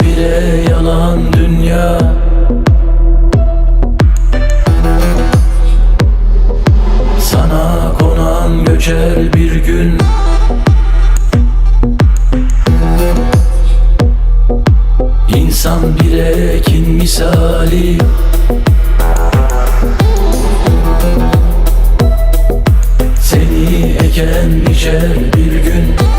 bire yalan dünya. Sana konan göçer bir gün. İnsan bir ekin misali. Seni eken biçer bir gün.